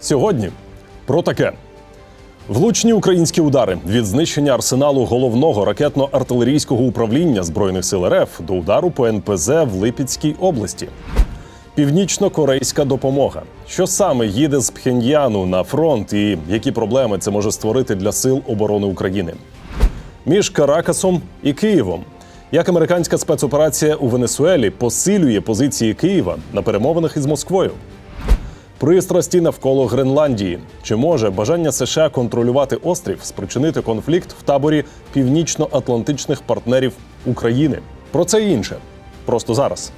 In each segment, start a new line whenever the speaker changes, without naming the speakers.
Сьогодні про таке. Влучні українські удари від знищення арсеналу головного ракетно-артилерійського управління збройних сил РФ до удару по НПЗ в Липецькій області. Північно-корейська допомога. Що саме їде з Пхеньяну на фронт, і які проблеми це може створити для сил оборони України? Між Каракасом і Києвом. Як американська спецоперація у Венесуелі посилює позиції Києва на перемовинах із Москвою? Пристрасті навколо Гренландії. Чи може бажання США контролювати острів спричинити конфлікт в таборі північно-атлантичних партнерів України? Про це і інше. Просто зараз.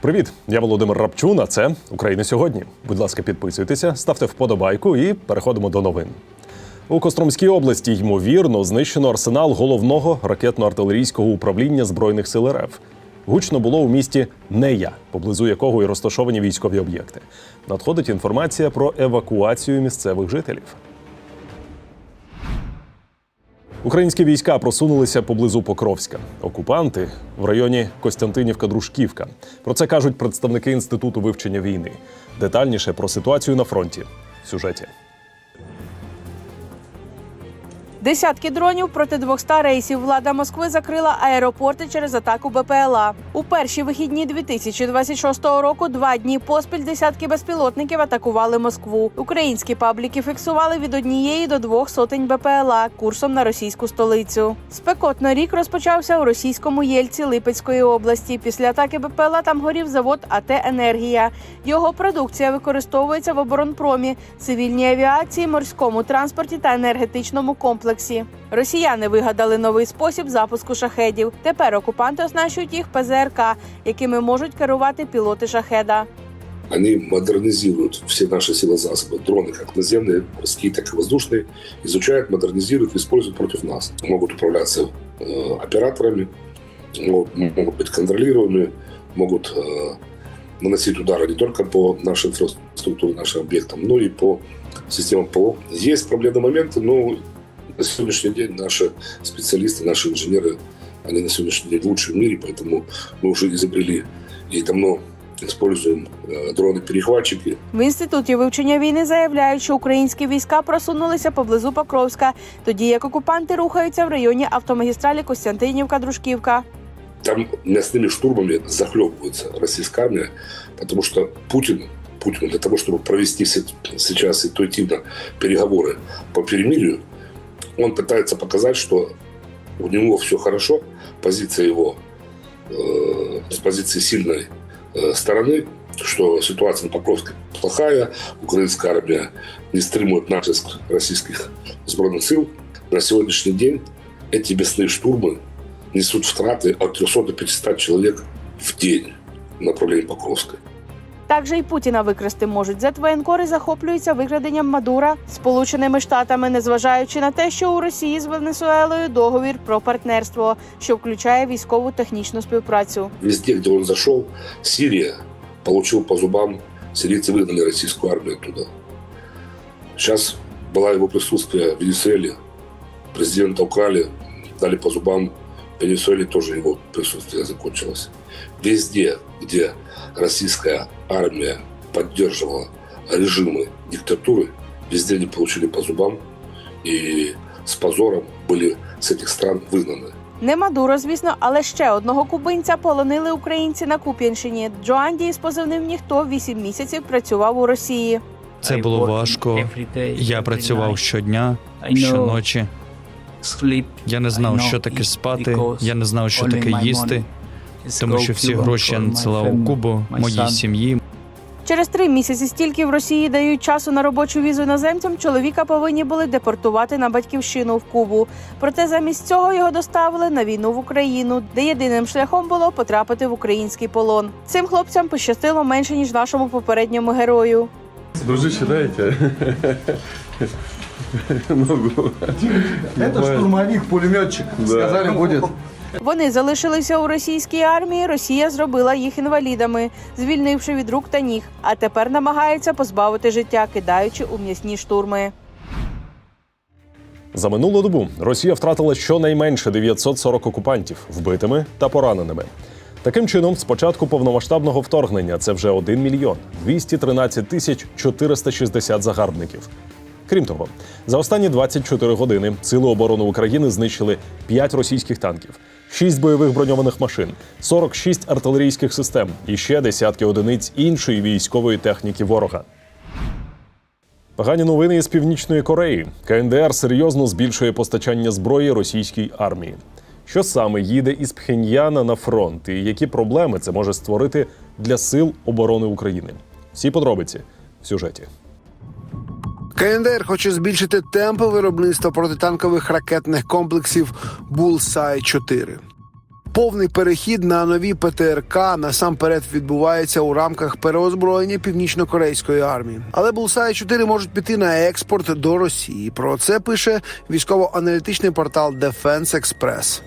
Привіт, я Володимир Рапчун. А це Україна сьогодні. Будь ласка, підписуйтеся, ставте вподобайку і переходимо до новин. У Костромській області ймовірно знищено арсенал головного ракетно-артилерійського управління збройних сил РФ. Гучно було у місті Нея, поблизу якого і розташовані військові об'єкти. Надходить інформація про евакуацію місцевих жителів. Українські війська просунулися поблизу Покровська. Окупанти в районі Костянтинівка-Дружківка. Про це кажуть представники інституту вивчення війни. Детальніше про ситуацію на фронті в сюжеті.
Десятки дронів проти 200 рейсів. Влада Москви закрила аеропорти через атаку БПЛА. У перші вихідні 2026 року два дні поспіль десятки безпілотників атакували Москву. Українські пабліки фіксували від однієї до двох сотень БПЛА курсом на російську столицю. Спекотно рік розпочався у російському Єльці Липецької області. Після атаки БПЛА там горів завод АТ Енергія. Його продукція використовується в оборонпромі, цивільній авіації, морському транспорті та енергетичному комплексі Росіяни вигадали новий спосіб запуску шахедів. Тепер окупанти оснащують їх ПЗРК, якими можуть керувати пілоти шахеда.
Они модернизируют все наши силы засобы, дроны как наземные, морские, так и воздушные, изучают, модернизируют, используют против нас. Могут управляться э, операторами, могут, могут быть контролируемы, могут э, наносить удары не только по нашей инфраструктуре, нашим объектам, но и по системам ПО. Есть проблемные моменты, но на сегодняшний день наши специалисты, наши инженеры, они на сегодняшний день лучшие в мире, поэтому мы уже изобрели и давно используем э, дроны-перехватчики.
В інституті вивчення війни заявляють, що українські війська просунулися поблизу Покровська, тоді як окупанти рухаються в районі автомагістралі Костянтинівка-Дружківка.
Там мясными штурмами захлебывается российская армия, потому что Путин, Путину для того, чтобы провести се- сейчас интуитивно переговоры по перемирию, он пытается показать, что у него все хорошо, позиция его э, с позиции сильной э, стороны, что ситуация на Покровской плохая, украинская армия не стримует натиск российских сбройных сил. На сегодняшний день эти мясные штурмы несут втраты от 300 до 500 человек в день в направлении Покровской.
Також і Путіна викрасти можуть. Зетвоєнкори захоплюються викраденням Мадура Сполученими Штатами, незважаючи на те, що у Росії з Венесуелою договір про партнерство, що включає військову технічну співпрацю.
Везде, где он зашел, Сирия получил по зубам, сирийцы выгнали российскую армию оттуда. Сейчас было его присутствие в Венесуэле, президента украли, дали по зубам, в Венесуэле тоже его присутствие закончилось. Везде, где российская армия поддерживала режимы диктатуры, везде они получили по зубам и с позором были с этих стран выгнаны.
Не Мадуро, звісно, але ще одного кубинця полонили українці на Куп'янщині. Джоанді з позивним ніхто 8 місяців працював у Росії.
Це було важко. Я працював щодня, щоночі. Я не знав, що таке спати. Я не знав, що таке їсти, тому що всі гроші я надсилав у Кубу, моїй сім'ї.
Через три місяці, стільки в Росії дають часу на робочу візу іноземцям, чоловіка повинні були депортувати на батьківщину в Кубу. Проте замість цього його доставили на війну в Україну, де єдиним шляхом було потрапити в український полон. Цим хлопцям пощастило менше ніж нашому попередньому герою.
Дружище, дайте. Ногу.
Это штурмовик, пулеметчик. Сказали, будет.
Вони залишилися у російській армії. Росія зробила їх інвалідами, звільнивши від рук та ніг. А тепер намагається позбавити життя, кидаючи у м'ясні штурми.
За минулу добу Росія втратила щонайменше 940 окупантів вбитими та пораненими. Таким чином, з початку повномасштабного вторгнення це вже 1 мільйон 213 тисяч 460 загарбників. Крім того, за останні 24 години Сили оборони України знищили 5 російських танків, 6 бойових броньованих машин, 46 артилерійських систем і ще десятки одиниць іншої військової техніки ворога. Погані новини із північної Кореї. КНДР серйозно збільшує постачання зброї російській армії. Що саме їде із Пхеньяна на фронт, і які проблеми це може створити для сил оборони України? Всі подробиці в сюжеті.
КНДР хоче збільшити темпи виробництва протитанкових ракетних комплексів Булсай 4 Повний перехід на нові ПТРК насамперед відбувається у рамках переозброєння північно-корейської армії. Але Булсай 4 можуть піти на експорт до Росії. Про це пише військово-аналітичний портал Defense Express.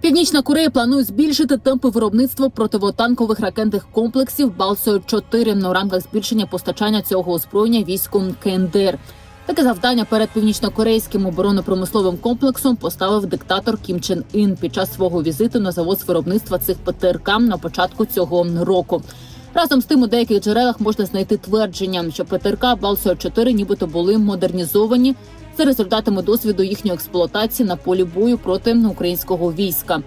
Північна Корея планує збільшити темпи виробництва противотанкових ракетних комплексів Балсою 4 у рамках збільшення постачання цього озброєння військом КНДР. Таке завдання перед північно-корейським оборонно-промисловим комплексом поставив диктатор Кім Чен Ін під час свого візиту на завод з виробництва цих ПТРК на початку цього року. Разом з тим у деяких джерелах можна знайти твердження, що ПТРК Балсою 4 нібито були модернізовані за результатами досвіду їхньої експлуатації на полі бою проти українського війська.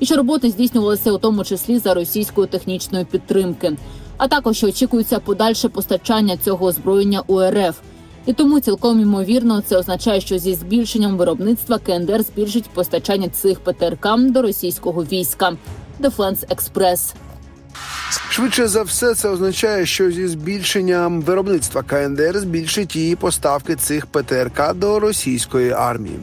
І що роботи здійснювалися у тому числі за російської технічної підтримки. А також очікується подальше постачання цього озброєння у РФ. І тому цілком ймовірно це означає, що зі збільшенням виробництва КНДР збільшить постачання цих ПТРК до російського війська. Defense Express.
Швидше за все, це означає, що зі збільшенням виробництва КНДР збільшить і поставки цих ПТРК до російської армії.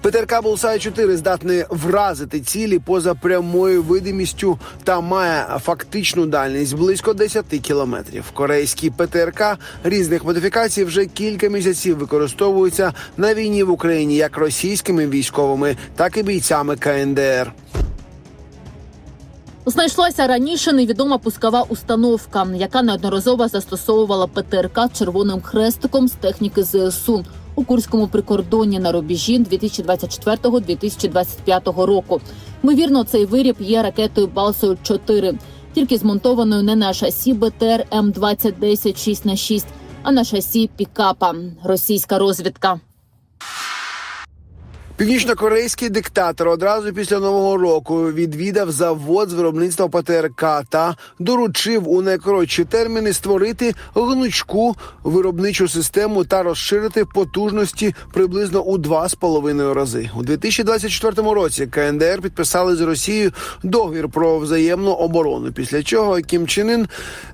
ПТРК Булсай 4 здатний вразити цілі поза прямою видимістю та має фактичну дальність близько 10 кілометрів. Корейські ПТРК різних модифікацій вже кілька місяців використовуються на війні в Україні як російськими військовими, так і бійцями КНДР.
Знайшлася раніше невідома пускова установка, яка неодноразово застосовувала ПТРК червоним хрестиком з техніки ЗСУ у Курському прикордонні на рубежі 2024-2025 року. Ймовірно, цей виріб є ракетою Балсою 4 тільки змонтованою не на шасі БТР М 2010 6 на 6 а на шасі пікапа. Російська розвідка.
Північно-корейський диктатор одразу після нового року відвідав завод з виробництва ПТРК та доручив у найкоротші терміни створити гнучку виробничу систему та розширити потужності приблизно у два з половиною рази. У 2024 році КНДР підписали з Росією договір про взаємну оборону. Після чого Кім Чен Ін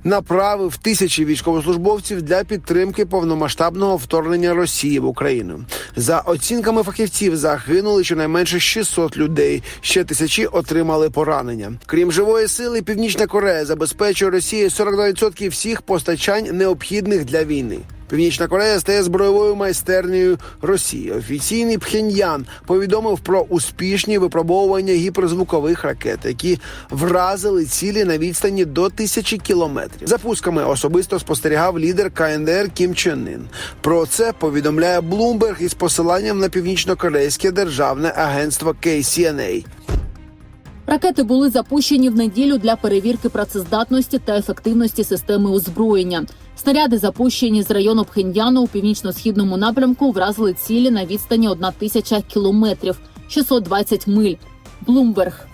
направив тисячі військовослужбовців для підтримки повномасштабного вторгнення Росії в Україну. За оцінками фахівців, загинули щонайменше 600 людей. Ще тисячі отримали поранення. Крім живої сили, Північна Корея забезпечує Росії 42% всіх постачань необхідних для війни. Північна Корея стає збройовою майстернею Росії. Офіційний Пхеньян повідомив про успішні випробовування гіперзвукових ракет, які вразили цілі на відстані до тисячі кілометрів. За пусками особисто спостерігав лідер КНДР Кім Чен Ін. Про це повідомляє Bloomberg із посиланням на північно-корейське державне агентство KCNA.
Ракети були запущені в неділю для перевірки працездатності та ефективності системи озброєння. Снаряди, запущені з району Пхеньяну у північно-східному напрямку, вразили цілі на відстані 1 тисяча кілометрів 620 миль. Блумберг.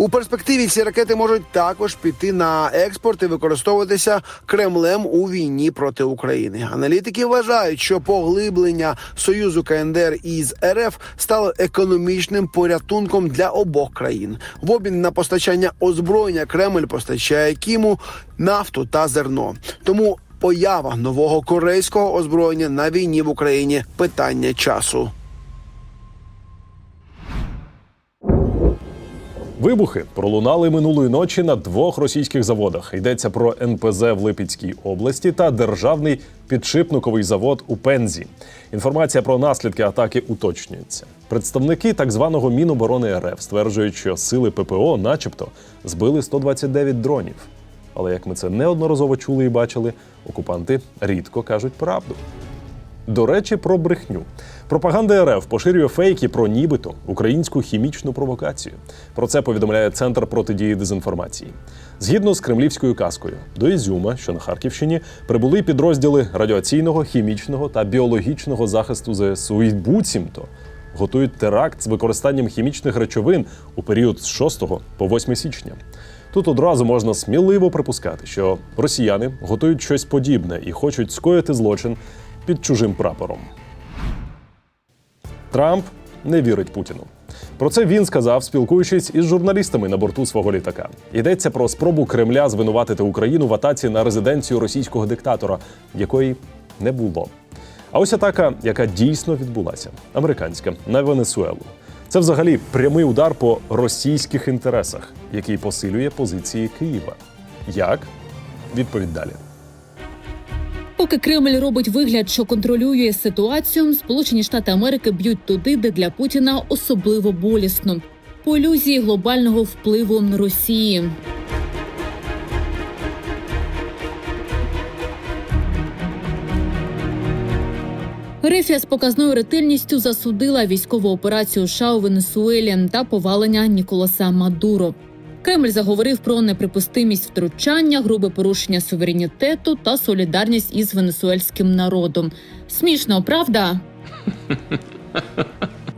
У перспективі ці ракети можуть також піти на експорт і використовуватися Кремлем у війні проти України. Аналітики вважають, що поглиблення союзу КНДР із РФ стало економічним порятунком для обох країн. В обмін на постачання озброєння Кремль постачає Кіму нафту та зерно. Тому поява нового корейського озброєння на війні в Україні питання часу.
Вибухи пролунали минулої ночі на двох російських заводах. Йдеться про НПЗ в Липецькій області та державний підшипниковий завод у Пензі. Інформація про наслідки атаки уточнюється. Представники так званого Міноборони РФ стверджують, що сили ППО, начебто, збили 129 дронів. Але як ми це неодноразово чули і бачили, окупанти рідко кажуть правду. До речі, про брехню. Пропаганда РФ поширює фейки про нібито українську хімічну провокацію. Про це повідомляє Центр протидії дезінформації. Згідно з кремлівською казкою, до Ізюма, що на Харківщині, прибули підрозділи радіаційного, хімічного та біологічного захисту ЗСУ і буцімто готують теракт з використанням хімічних речовин у період з 6 по 8 січня. Тут одразу можна сміливо припускати, що росіяни готують щось подібне і хочуть скоїти злочин під чужим прапором. Трамп не вірить Путіну. Про це він сказав, спілкуючись із журналістами на борту свого літака. Йдеться про спробу Кремля звинуватити Україну в атаці на резиденцію російського диктатора, якої не було. А ось атака, яка дійсно відбулася, американська на Венесуелу. Це взагалі прямий удар по російських інтересах, який посилює позиції Києва. Як? Відповідь далі.
Поки Кремль робить вигляд, що контролює ситуацію, Сполучені Штати Америки б'ють туди, де для Путіна особливо болісно по ілюзії глобального впливу Росії. Рефія з показною ретельністю засудила військову операцію США у Венесуелі та повалення Ніколаса Мадуро. Кремль заговорив про неприпустимість втручання, грубе порушення суверенітету та солідарність із венесуельським народом. Смішно, правда?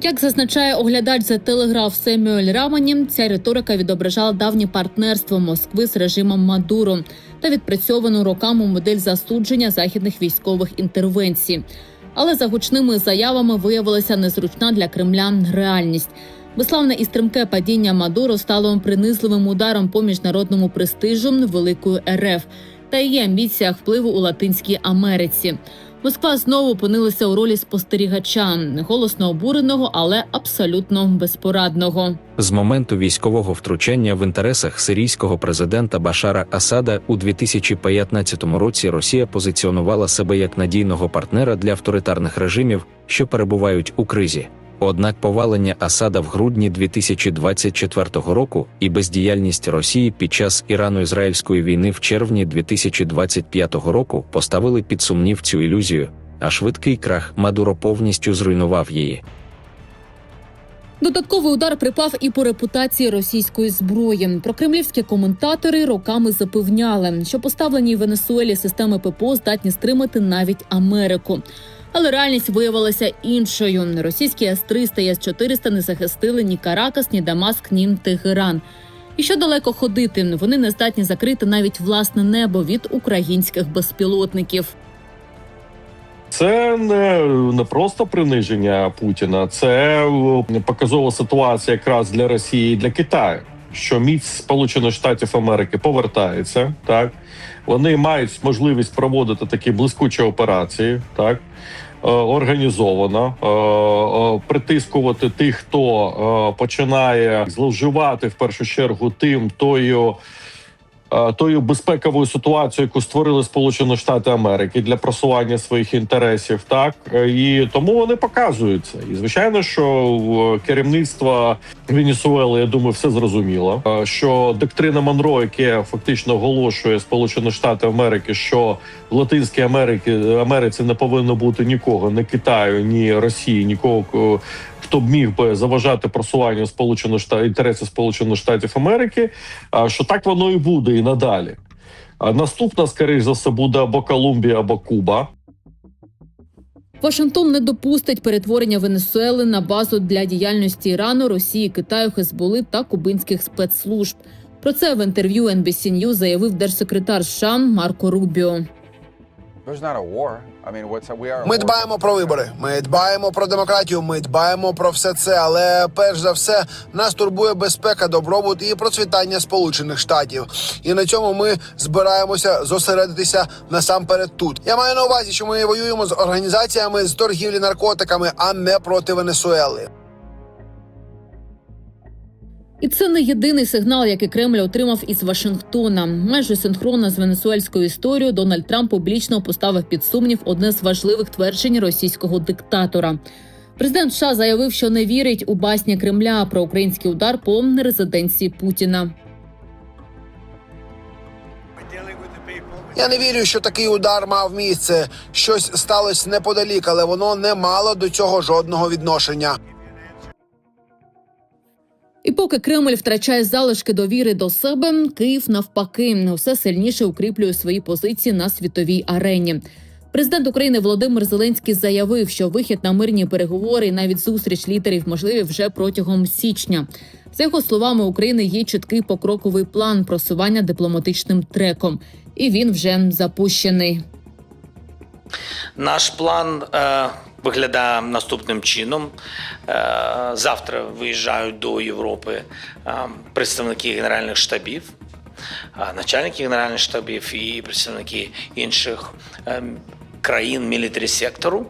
Як зазначає оглядач за телеграф Семюель Рамані, ця риторика відображала давнє партнерство Москви з режимом Мадуро та відпрацьовану роками модель засудження західних військових інтервенцій. Але за гучними заявами виявилася незручна для Кремля реальність. Безславне і стрімке падіння Мадуро стало принизливим ударом по міжнародному престижу Великої РФ та її амбіціях впливу у Латинській Америці. Москва знову опинилася у ролі спостерігача, голосно обуреного, але абсолютно безпорадного.
З моменту військового втручання в інтересах сирійського президента Башара Асада у 2015 році Росія позиціонувала себе як надійного партнера для авторитарних режимів, що перебувають у кризі. Однак повалення Асада в грудні 2024 року і бездіяльність Росії під час Ірано-Ізраїльської війни в червні 2025 року поставили під сумнів цю ілюзію, а швидкий крах Мадуро повністю зруйнував її.
Додатковий удар припав і по репутації російської зброї. Прокремлівські коментатори роками запевняли, що поставлені в Венесуелі системи ППО здатні стримати навіть Америку. Але реальність виявилася іншою. Російські С-300 і С-400 не захистили ні Каракас, ні Дамаск, ні Тегеран. І що далеко ходити, вони не здатні закрити навіть власне небо від українських безпілотників.
Це не, не просто приниження Путіна, це е, показова ситуація якраз для Росії і для Китаю. Що міць Сполучених Штатів Америки повертається, так вони мають можливість проводити такі блискучі операції, так організовано е, е, притискувати тих, хто е, починає зловживати в першу чергу тим тою. Е, Тою безпековою ситуацією, яку створили Сполучені Штати Америки для просування своїх інтересів, так Е, і тому вони показуються. І звичайно, що е, керівництво Венесуели, я думаю, все зрозуміло. Що доктрина Монро, яке фактично оголошує Сполучені Штати Америки, що в Латинській Америці Америці не повинно бути нікого, ні Китаю, ні Росії, нікого ко- хто б міг би заважати просуванню Сполучених Штатів інтересів Сполучених Штатів Америки. Що так воно і буде і надалі. Наступна, скоріш за все, буде або Колумбія, або Куба.
Вашингтон не допустить перетворення Венесуели на базу для діяльності Ірану, Росії, Китаю, Хезболи та кубинських спецслужб. Про це в інтерв'ю NBC News заявив держсекретар США Марко Рубіо.
Ми дбаємо про вибори. Ми дбаємо про демократію. Ми дбаємо про все це. Але перш за все нас турбує безпека, добробут і процвітання Сполучених Штатів. І на цьому ми збираємося зосередитися насамперед тут. Я маю на увазі, що ми воюємо з організаціями з торгівлі наркотиками, а не проти Венесуели.
І це не єдиний сигнал, який Кремль отримав із Вашингтона. Майже синхронно з венесуельською історією Дональд Трамп публічно поставив під сумнів одне з важливих тверджень російського диктатора. Президент США заявив, що не вірить у басні Кремля про український удар по резиденції Путіна.
Я не вірю, що такий удар мав місце. Щось сталося неподалік, але воно не мало до цього жодного відношення.
І поки Кремль втрачає залишки довіри до себе, Київ навпаки усе сильніше укріплює свої позиції на світовій арені. Президент України Володимир Зеленський заявив, що вихід на мирні переговори і навіть зустріч лідерів можливі вже протягом січня. За його словами, України є чіткий покроковий план просування дипломатичним треком, і він вже запущений.
Наш план е, виглядає наступним чином. Е, завтра виїжджають до Європи е, представники генеральних штабів, е, начальники генеральних штабів і представники інших країн мілітарі сектору.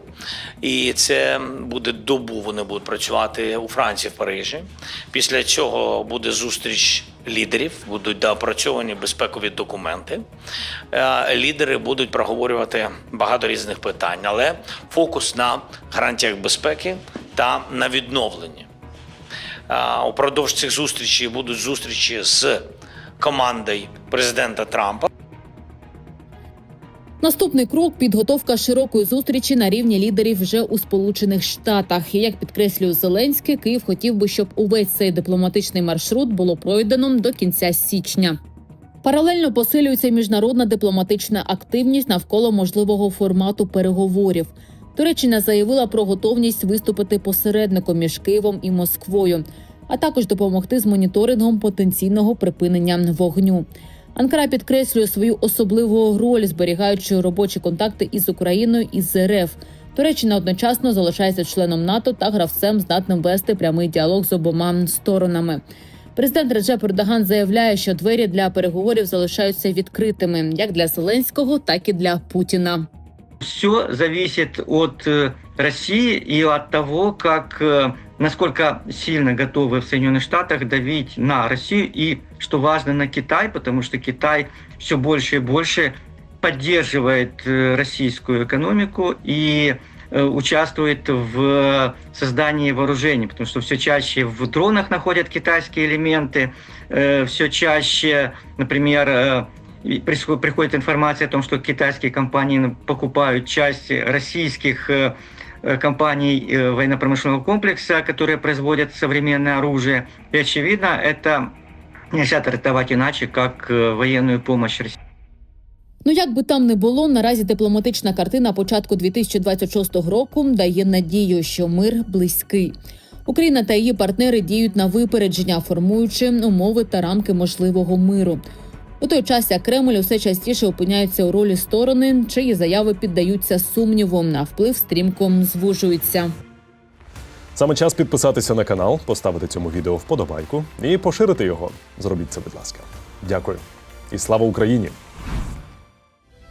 І це буде добу. Вони будуть працювати у Франції в Парижі. Після цього буде зустріч лідерів, будуть доопрацьовані безпекові документи. Е, Лідери будуть проговорювати багато різних питань, але фокус на гарантіях безпеки та на відновленні. Е, Упродовж цих зустрічей будуть зустрічі з командою президента Трампа.
Наступний крок підготовка широкої зустрічі на рівні лідерів вже у Сполучених Штатах. Як підкреслює Зеленський, Київ хотів би, щоб увесь цей дипломатичний маршрут було пройдено до кінця січня. Паралельно посилюється міжнародна дипломатична активність навколо можливого формату переговорів. Туреччина заявила про готовність виступити посередником між Києвом і Москвою, а також допомогти з моніторингом потенційного припинення вогню. Анкара підкреслює свою особливу роль, зберігаючи робочі контакти із Україною і з РФ. Туреччина одночасно залишається членом НАТО та гравцем, здатним вести прямий діалог з обома сторонами. Президент Реджеп Ердоган заявляє, що двері для переговорів залишаються відкритими як для Зеленського, так і для Путіна.
Все зависит от э, России и от того, э, насколько сильно готовы в Соединенных Штатах давить на Россию и, что важно, на Китай, потому что Китай все больше и больше поддерживает э, российскую экономику и э, участвует в создании вооружений, потому что все чаще в дронах находят китайские элементы, э, все чаще, например, приходит информация о том, что китайские компании покупают части российских компаний э, военно-промышленного комплекса, которые производят современное оружие. И очевидно, это нельзя трактовать иначе, как э, военную помощь России.
Ну як би там не було, наразі дипломатична картина початку 2026 року дає надію, що мир близький. Україна та її партнери діють на випередження, формуючи умови та рамки можливого миру. У той час як Кремль усе частіше опиняється у ролі сторони, чиї заяви піддаються сумніву, а вплив стрімко звужується.
Саме час підписатися на канал, поставити цьому відео вподобайку і поширити його. Зробіть це, будь ласка. Дякую. І слава Україні!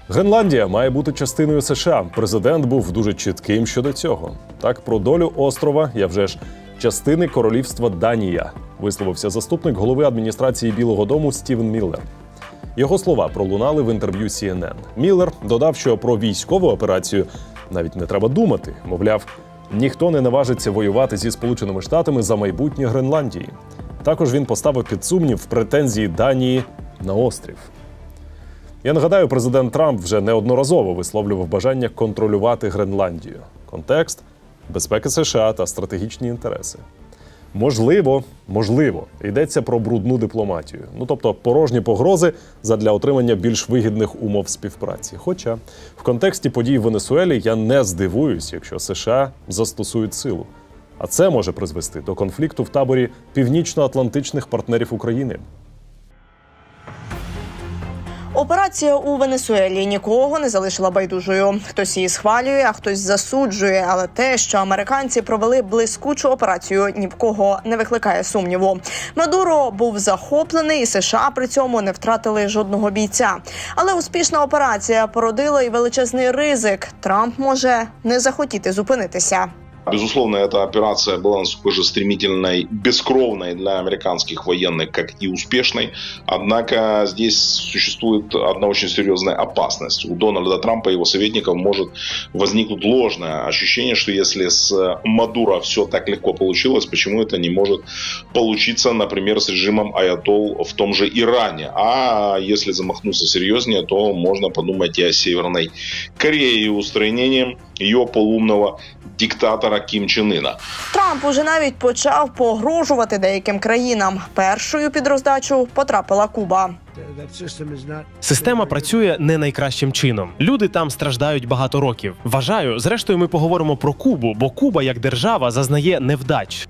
Гренландія має бути частиною США. Президент був дуже чітким щодо цього. Так, про долю острова я вже ж частини королівства Данія, висловився заступник голови адміністрації Білого Дому Стівен Міллер. Його слова пролунали в інтерв'ю CNN. Міллер додав, що про військову операцію навіть не треба думати. Мовляв, ніхто не наважиться воювати зі Сполученими Штатами за майбутнє Гренландії. Також він поставив під сумнів претензії Данії на острів. Я нагадаю, президент Трамп вже неодноразово висловлював бажання контролювати Гренландію. Контекст безпеки США та стратегічні інтереси. Можливо, можливо, йдеться про брудну дипломатію, ну тобто порожні погрози задля отримання більш вигідних умов співпраці. Хоча в контексті подій в Венесуелі я не здивуюсь, якщо США застосують силу. А це може призвести до конфлікту в таборі північно-атлантичних партнерів України.
Операція у Венесуелі нікого не залишила байдужою. Хтось її схвалює, а хтось засуджує. Але те, що американці провели блискучу операцію, ні в кого не викликає сумніву. Мадуро був захоплений, і США при цьому не втратили жодного бійця. Але успішна операція породила і величезний ризик. Трамп може не захотіти зупинитися.
Безусловно, эта операция была настолько же стремительной, бескровной для американских военных, как и успешной. Однако здесь существует одна очень серьезная опасность. У Дональда Трампа и его советников может возникнуть ложное ощущение, что если с Мадуро все так легко получилось, почему это не может получиться, например, с режимом Аятол в том же Иране. А если замахнуться серьезнее, то можно подумать и о Северной Корее и устранением ее полумного диктатора Кім Чен Ына.
Трамп уже навіть почав погрожувати деяким країнам. Першою під роздачу потрапила Куба.
Система працює не найкращим чином. Люди там страждають багато років. Вважаю, зрештою, ми поговоримо про Кубу, бо Куба як держава зазнає невдач.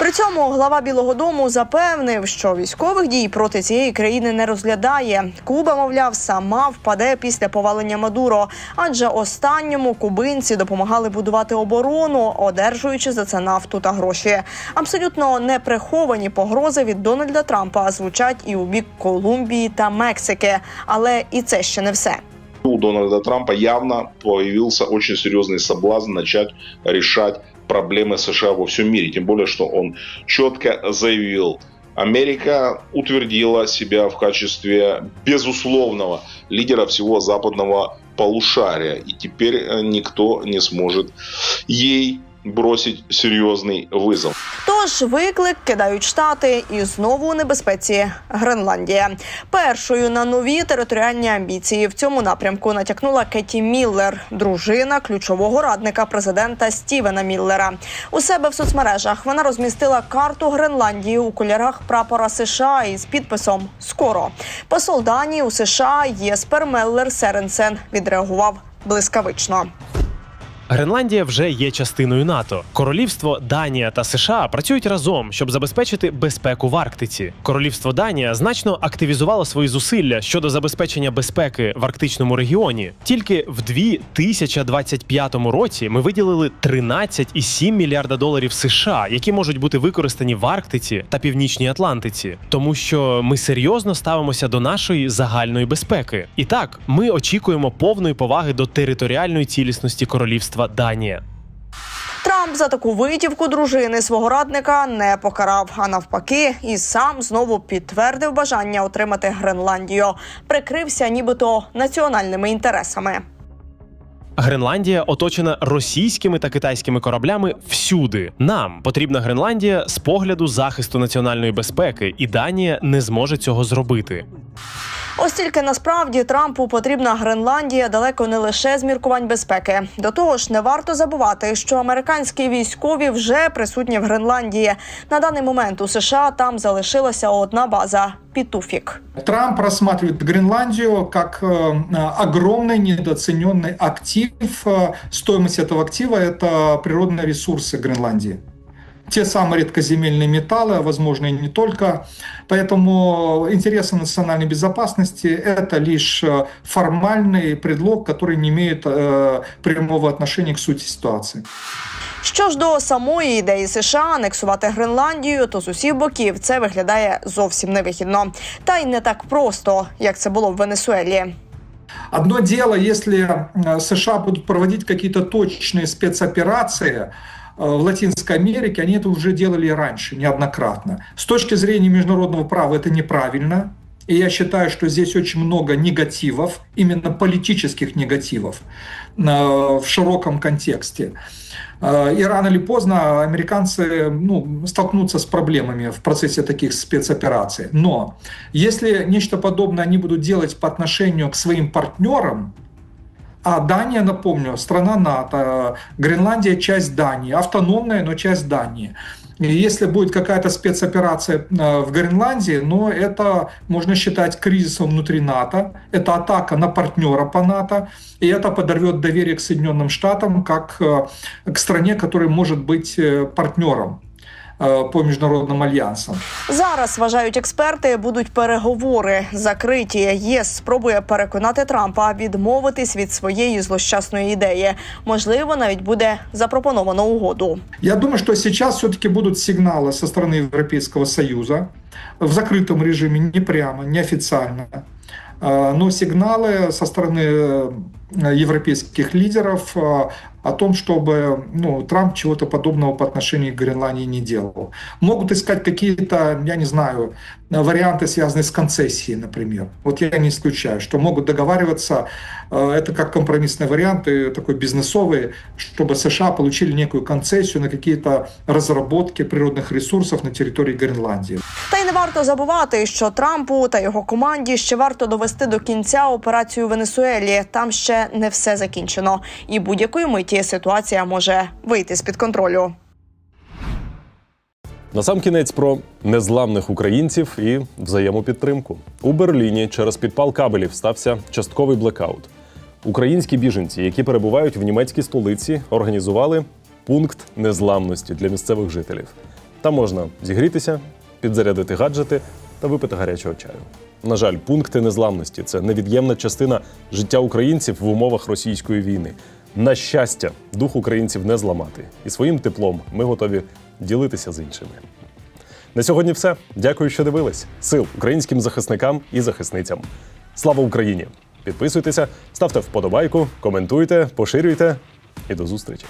При цьому глава Білого Дому запевнив, що військових дій проти цієї країни не розглядає. Куба, мовляв, сама впаде після повалення Мадуро, адже останньому кубинці допомагали будувати оборону, одержуючи за це нафту та гроші. Абсолютно неприховані погрози від Дональда Трампа звучать і у бік Колумбії та Мексики. Але і це ще не все.
У Дональда Трампа явно появился очень серьезный соблазн начать решать проблемы США во всем мире. Тем более, что он четко заявил, Америка утвердила себя в качестве безусловного лидера всего западного полушария. И теперь э, никто не сможет ей бросить серьезный вызов.
Тож виклик кидають штати і знову у небезпеці Гренландія. Першою на нові територіальні амбіції в цьому напрямку натякнула Кеті Міллер, дружина ключового радника президента Стівена Міллера. У себе в соцмережах вона розмістила карту Гренландії у кольорах прапора США із підписом Скоро посол Данії у США Єспер Меллер Серенсен відреагував блискавично.
Гренландія вже є частиною НАТО. Королівство Данія та США працюють разом, щоб забезпечити безпеку в Арктиці. Королівство Данія значно активізувало свої зусилля щодо забезпечення безпеки в арктичному регіоні. Тільки в 2025 році ми виділили 13,7 мільярда доларів США, які можуть бути використані в Арктиці та Північній Атлантиці, тому що ми серйозно ставимося до нашої загальної безпеки. І так, ми очікуємо повної поваги до територіальної цілісності королівства Данія.
Трамп за таку витівку дружини свого радника не покарав, а навпаки, і сам знову підтвердив бажання отримати Гренландію, прикрився нібито національними інтересами.
Гренландія оточена російськими та китайськими кораблями всюди. Нам потрібна Гренландія з погляду захисту національної безпеки, і Данія не зможе цього зробити.
Ось тільки насправді Трампу потрібна Гренландія далеко не лише з міркувань безпеки. До того ж, не варто забувати, що американські військові вже присутні в Гренландії. На даний момент у США там залишилася одна база Пітуфік.
Трамп рассматривает Гренландию как э, огромный недооцененный актив. Э, Стоимость этого актива – это природные ресурсы Гренландии. Те самые редкоземельные металлы, а возможно и не только. Поэтому интересы национальной безопасности – это лишь э, формальный предлог, который не имеет э, прямого отношения к сути ситуации.
Що ж до самої ідеї США анексувати Гренландію, то з усіх боків це виглядає зовсім невигідно. Та й не так просто, як це було в Венесуелі.
Одно дело, если э, США будут проводить какие-то точные спецоперации э, В Латинской Америке, они это уже делали раньше, неоднократно. С точки зрения международного права это неправильно. И я считаю, что здесь очень много негативов, именно политических негативов э, в широком контексте. Э, И рано или поздно американцы ну, столкнутся с проблемами в процессе таких спецопераций. Но если нечто подобное они будут делать по отношению к своим партнерам, а Дания, напомню, страна НАТО, Гренландия часть Дании, автономная, но часть Дании. И если будет какая-то спецоперация э, в Гренландии, но это можно считать кризисом внутри НАТО, это атака на партнера по НАТО, и это подорвет доверие к Соединенным Штатам как э, к стране, которая может быть э, партнером э, по міжнародним альянсам.
Зараз вважають експерти, будуть переговори закриті. ЄС спробує переконати Трампа відмовитись від своєї злощасної ідеї. Можливо, навіть буде запропоновано угоду.
Я думаю, что сейчас все-таки будут сигналы со стороны Европейского Союза в закрытом режиме, не прямо, неофициально. Э, Но сигналы со стороны э, европейских лидеров э, о том, чтобы ну, Трамп чего-то подобного по отношению к Гренландии не делал. Могут искать какие-то, я не знаю, варианты, связанные с концессией, например. Вот я не исключаю, что могут договариваться, э, это как компромиссный вариант, и такой бизнесовый, чтобы США получили некую концессию на какие-то разработки природных ресурсов на территории Гренландии.
Та й не варто забувати, що Трампу та його команді ще варто довести до кінця операцію в Венесуелі. Там не все закінчено, і будь-якої миті ситуація може вийти з під контролю.
Насамкінець про незламних українців і взаємопідтримку. У Берліні через підпал кабелів стався частковий блекаут. Українські біженці, які перебувають в німецькій столиці, організували пункт незламності для місцевих жителів. Там можна зігрітися, підзарядити гаджети та випити гарячого чаю. На жаль, пункти незламності це невід'ємна частина життя українців в умовах російської війни. На щастя, дух українців не зламати, і своїм теплом ми готові ділитися з іншими. На сьогодні все. Дякую, що дивились. Сил українським захисникам і захисницям. Слава Україні! Підписуйтеся, ставте вподобайку, коментуйте, поширюйте і до зустрічі.